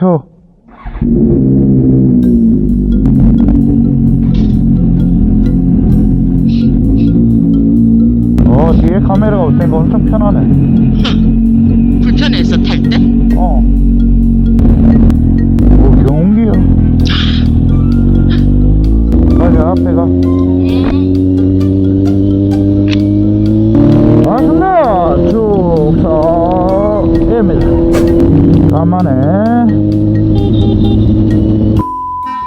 켜. 어, 뒤에 카메라가 없으니까 엄청 편하네. 불편해서 탈 때? 어. 뭐, 경운기야. 가자, 앞에 가. 맞습니다. 쭉서입니다. 가만해.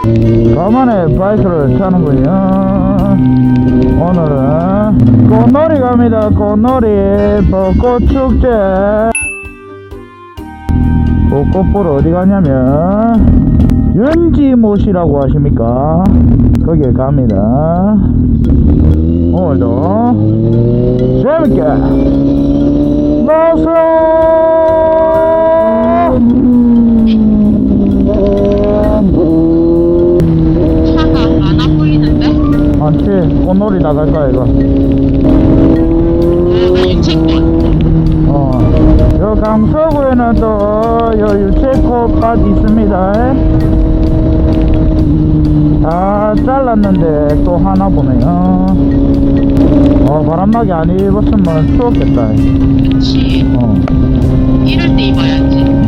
가만해 바이크를 타는군요. 오늘은 꽃놀이 갑니다. 꽃놀이 벚꽃 축제. 벚꽃 보러 어디 가냐면 연지못이라고 하십니까? 거기에 갑니다. 오늘도 재밌게 노세 많지 꽃놀이 나갈까 이거 아, 유채꽃. 어. 요 강서구에는 또요 유채꽃밭 있습니다 다 잘랐는데 또 하나 보네요 어 바람막이 안 입었으면 추웠겠다 그치. 어. 이럴 때 입어야지.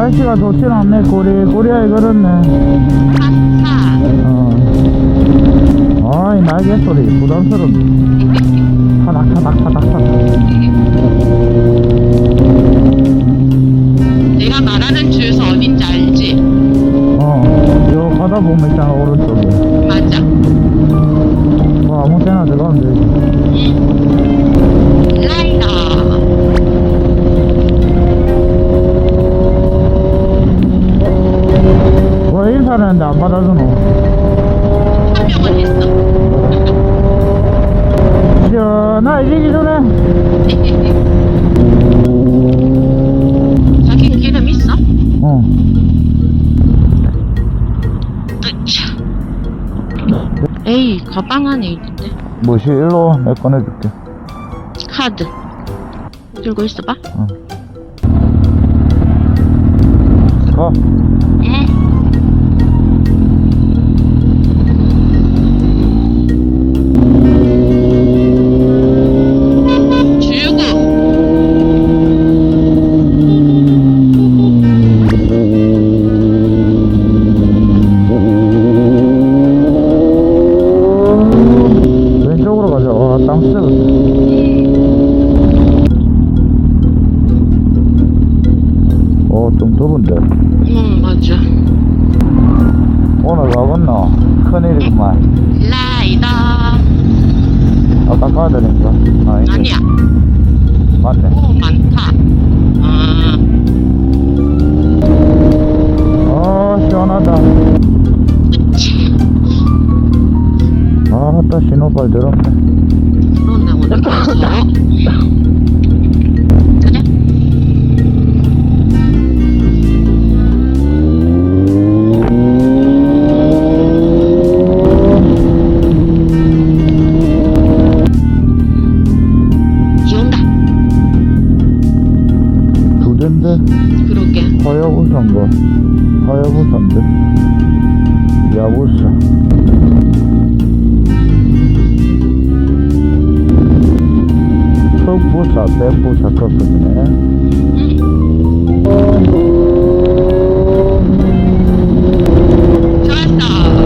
날씨가 좋진 않네 고리고리하게 그렇네 파스타. 어. 아이 날개 소리 부담스럽네 타닥 타닥 타닥 타닥 내가 말하는 주유소 어딘지 알지? 어요 가다 보면 있잖 했는데 안 받아주노 했어. 시원하지기 전에 자기 기름 있어? 어. 에이, 가방 안에 있는데. 뭐시 일로 내 꺼내줄게 카드. 들고 있어봐. 가 더운데 응, 맞아. 오늘 가봤나 큰일이구만 라이더. 아까 되는가 아니 아니야. 맞네 오, 많다. 아, 아 시원하다 그치. 아따 신호발 더럽네 그러네, 오늘 두 대인데 그러게. 하야부사인가 하야부사인데 야부사 흑부사 백부사 커플이네 좋았어.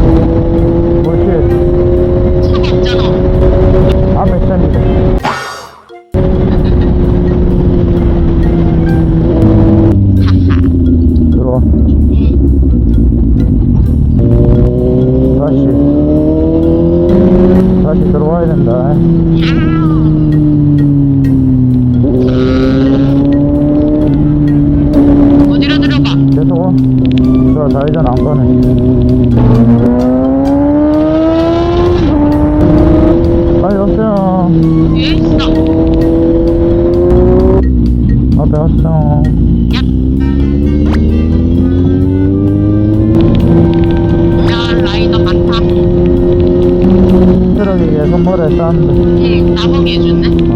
계속 와. 저 좌회전 안 가네. 빨리 왔어요. 뒤에 있어. 앞에 왔어. 모래 쌌는데. 응, 나보게 해줬네.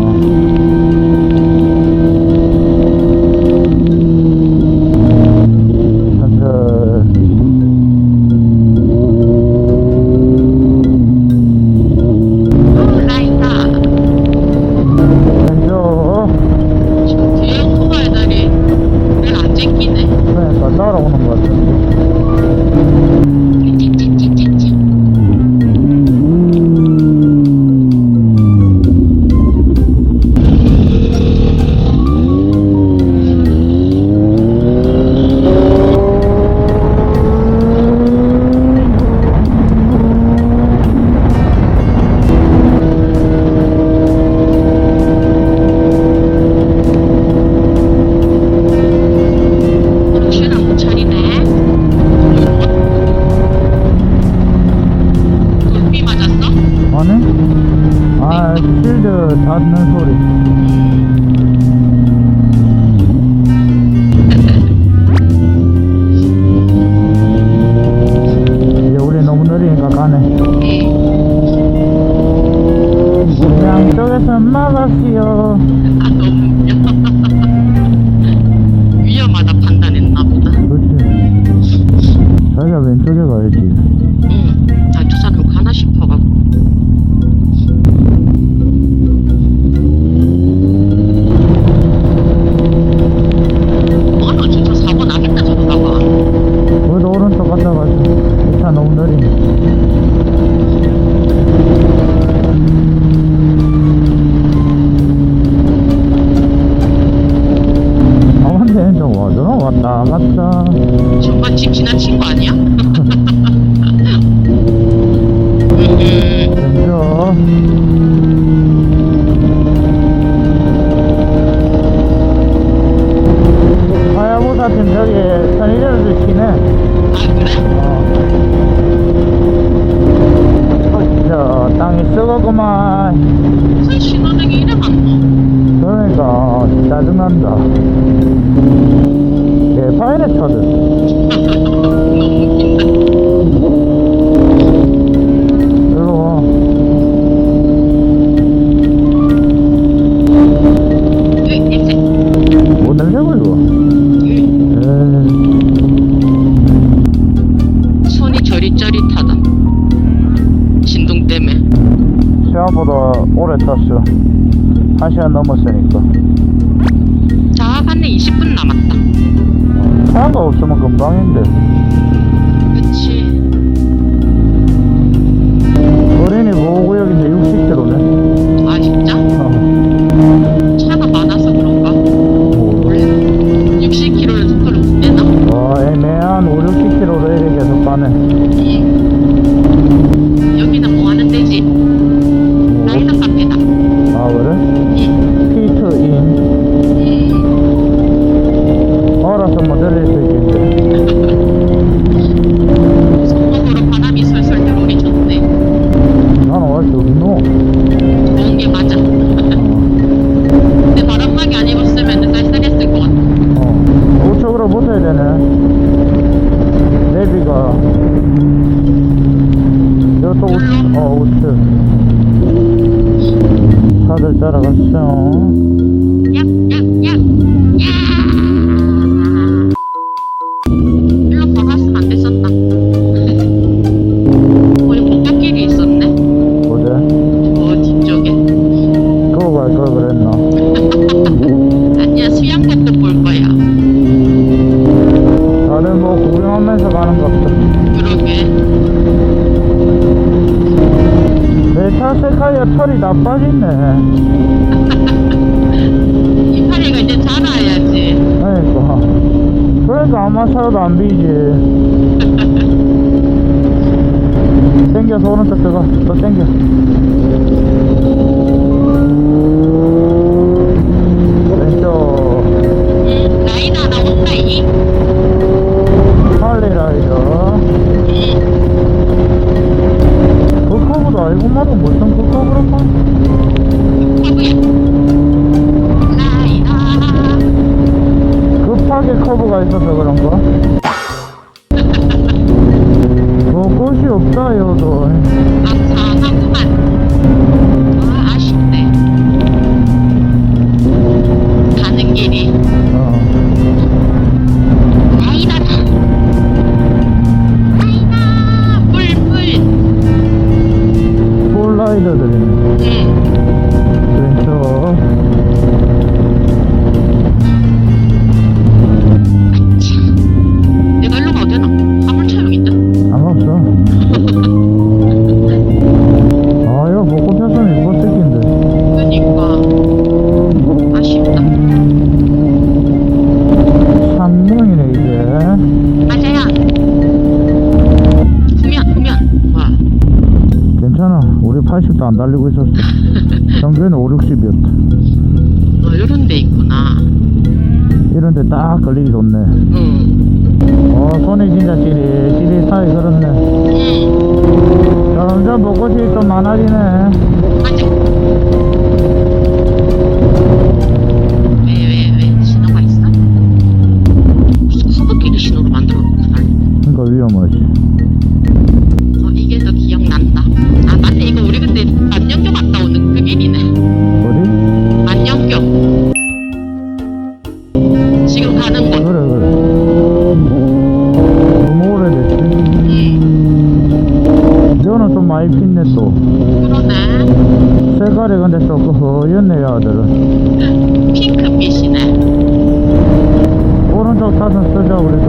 막았어요. 아, 너무. 위험하다 판단했나 보다. 그렇지. 자기가 왼쪽에 가야지. 지나친 거 아니야? 음, 왼쪽. 하야부사 팀 저기 편의점에서 쉬네. 아, 그래? 어. 저 땅이 썩었구만. 무슨 신호등이 이래 많노? 그러니까 짜증난다. 개파이네 차들. 생각보다 오래 탔어. 한 시간 넘었으니까. 자, 갔네 20분 남았다. 차가 없으면 금방인데. 다들 따라갔어. 야, 야, 야, 내차 세카이어 털이 다 빠졌네. 이파리가 이제 자라야지. 그러니까. 그러니까 아마 살아도 안 비지. 땡겨서 오른쪽 들어가. 또 땡겨. 왼쪽. 응, 라이더 하나 온다, 이. 안 달리고 있었어. 평균 5, 60이었다. 너 이런 데 있구나. 이런 데 딱 걸리기 좋네. 응. 어, 손이 진짜 시리시리하게 걸었네. 응. 점점 벚꽃이 좀 많아지네. 맞아. 그러니까 위험하지. 1이네. 어디? 안녕경. 지금 가는 곳. 그래, 그래. 너무 오래됐지? 음. 응. 저는 좀 많이 핀네, 또. 그러네. 색깔이 근데 조금 허였네, 야들은. 핑크빛이네. 오른쪽 차선 쓰자, 우리도.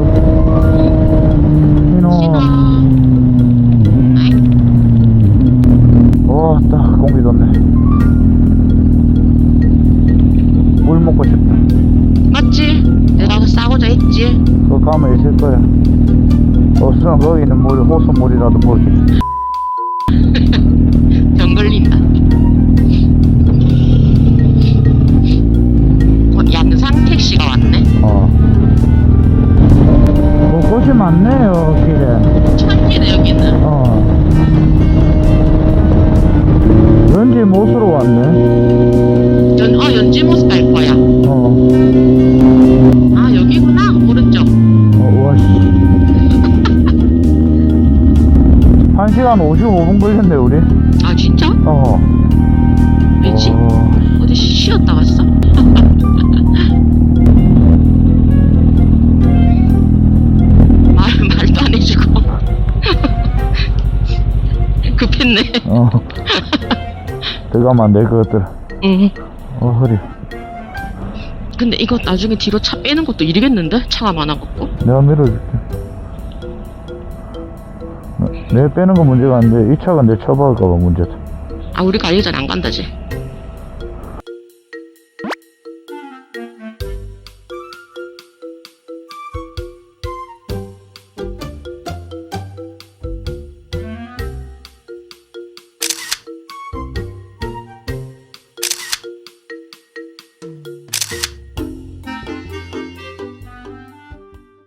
음. 신호. 신호. 공기 좋네 물 먹고 싶다 맞지? 내가 싸고자 했지. 그거 가면 있을 거야 없으면 거기는 물 호수물이라도 먹지 병 걸린다. 어, 양상 택시가 왔네. 어. 뭐 곳이 많네요 길에 천지네 여기는. 어 왠지 못으로 왔네 연, 어 연지모스 갈 거야. 어, 아 여기구나 오른쪽. 어 와 씨 1시간 55분 걸렸네 우리 아 진짜? 어 왜지? 어, 어디 쉬- 쉬었다 왔어? 말 말도 안 해주고 급했네. 어. 들어가면 안 될 것들 응. 어 허리 근데 이거 나중에 뒤로 차 빼는 것도 일이겠는데? 차가 많아갖고. 내가 밀어줄게 내 빼는 건 문제가 아닌데 이 차가 내 쳐박을까봐 문제다 아 우리가 알기 전에 안 간다지.